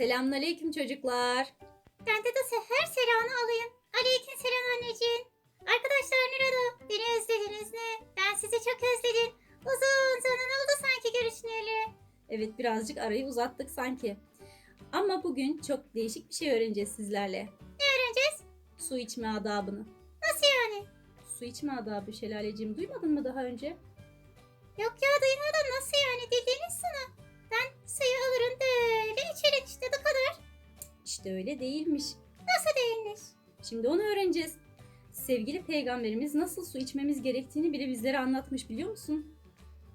Selamünaleyküm çocuklar. Ben de seher selamını alayım. Aleyküm selam anneciğim. Arkadaşlar Nurada beni özlediniz mi? Ben sizi çok özledim. Uzun zaman oldu sanki görüşmeyeli. Evet birazcık arayı uzattık sanki. Ama bugün çok değişik bir şey öğreneceğiz sizlerle. Ne öğreneceğiz? Su içme adabını. Nasıl yani? Su içme adabı Şelaleciğim duymadın mı daha önce? Yok ya duymadım nasıl yani dediğiniz sana. Suyu alırım böyle içerim işte bu kadar. İşte öyle değilmiş. Nasıl değilmiş? Şimdi onu öğreneceğiz. Sevgili peygamberimiz nasıl su içmemiz gerektiğini bile bizlere anlatmış biliyor musun?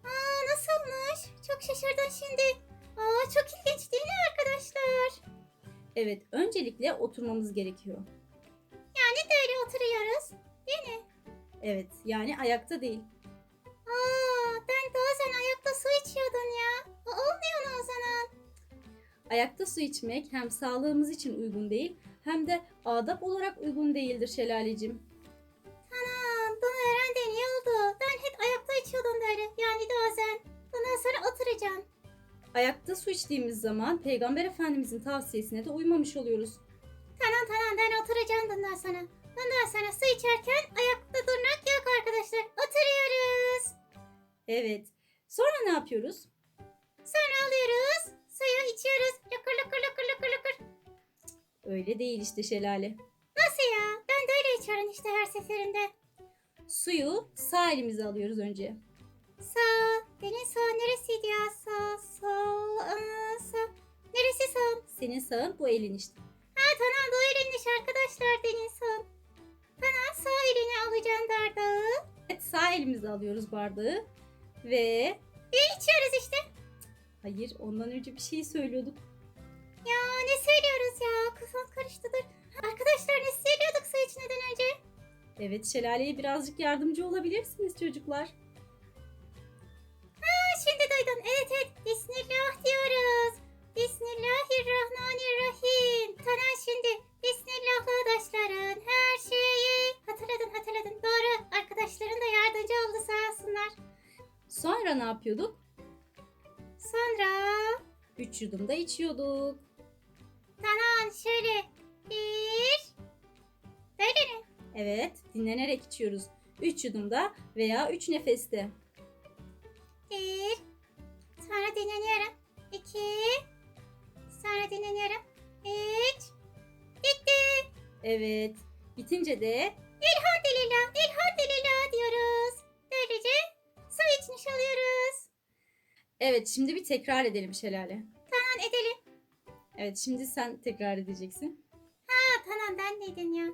Aa nasılmış? Çok şaşırdım şimdi. Aa çok ilginç değil mi arkadaşlar? Evet öncelikle oturmamız gerekiyor. Yani böyle oturuyoruz. Değil mi? Evet yani ayakta değil. Aa ben bazen ayakta su içiyordum ya. Ayakta su içmek hem sağlığımız için uygun değil hem de adap olarak uygun değildir Şelaleciğim. Anam bunu öğren de iyi oldu. Ben hep ayakta içiyordum böyle. Yani bazen. Bundan sonra oturacağım. Ayakta su içtiğimiz zaman Peygamber Efendimizin tavsiyesine de uymamış oluyoruz. Tamam tamam ben oturacağım bundan sonra. Bundan sonra su içerken ayakta durmak yok arkadaşlar. Oturuyoruz. Evet. Sonra ne yapıyoruz? Sonra alıyoruz. Suyu içiyoruz. Öyle değil işte şelale. Nasıl ya? Ben de öyle içiyorum işte her seferinde. Suyu sağ elimize alıyoruz önce. Sağ. Benim sağ neresiydi ya? Sağ, sol, aa, sağ. Neresi sağ? Senin sağın bu elin işte. Ha tamam bu elinmiş arkadaşlar Deniz son. Tamam sağ elini alacağım bardağı. Evet sağ elimize alıyoruz bardağı. Ve Ve içiyoruz işte. hayır ondan önce bir şey söylüyorduk. Ya ne söylüyoruz ya? Kafam karıştı dur. Arkadaşlar ne söylüyorduk su içmeden önce? Evet şelaleye birazcık yardımcı olabilirsiniz çocuklar. Ha şimdi duydum. Evet evet. Bismillah diyoruz. Bismillahirrahmanirrahim. Tamam şimdi. Bismillah arkadaşların her şeyi. Hatırladın hatırladın. Doğru. Arkadaşların da yardımcı oldu sağ olsunlar. Sonra ne yapıyorduk? Sonra Üç yudum da içiyorduk. Tamam şöyle bir böyle mi? Evet dinlenerek içiyoruz. Üç yudumda veya üç nefeste. Bir sonra dinleniyorum. İki sonra dinleniyorum. Üç bitti. Evet. Bitince de Elhamdülillah elhamdülillah diyoruz. Böylece su içmiş oluyoruz. evet şimdi bir tekrar edelim şelale. Tamam edelim. Evet şimdi sen tekrar edeceksin. Ha tamam ben neydim ya?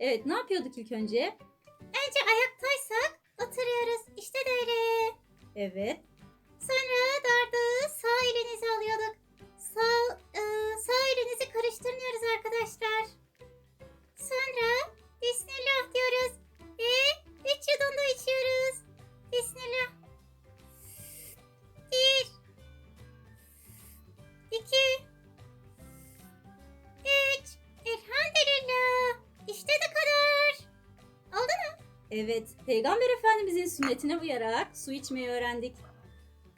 Evet ne yapıyorduk ilk önce? Önce ayaktaysak oturuyoruz. İşte de öyle. Evet. Sonra bardağı sağ elinize alıyorduk. Sağ, e, Evet. Peygamber Efendimizin sünnetine uyarak su içmeyi öğrendik.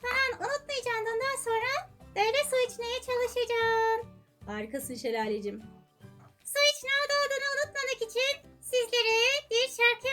Tamam unutmayacağım. Ondan sonra böyle su içmeye çalışacağım. Harikasın şelalecim. Su içme adını unutmamak için sizlere bir şarkı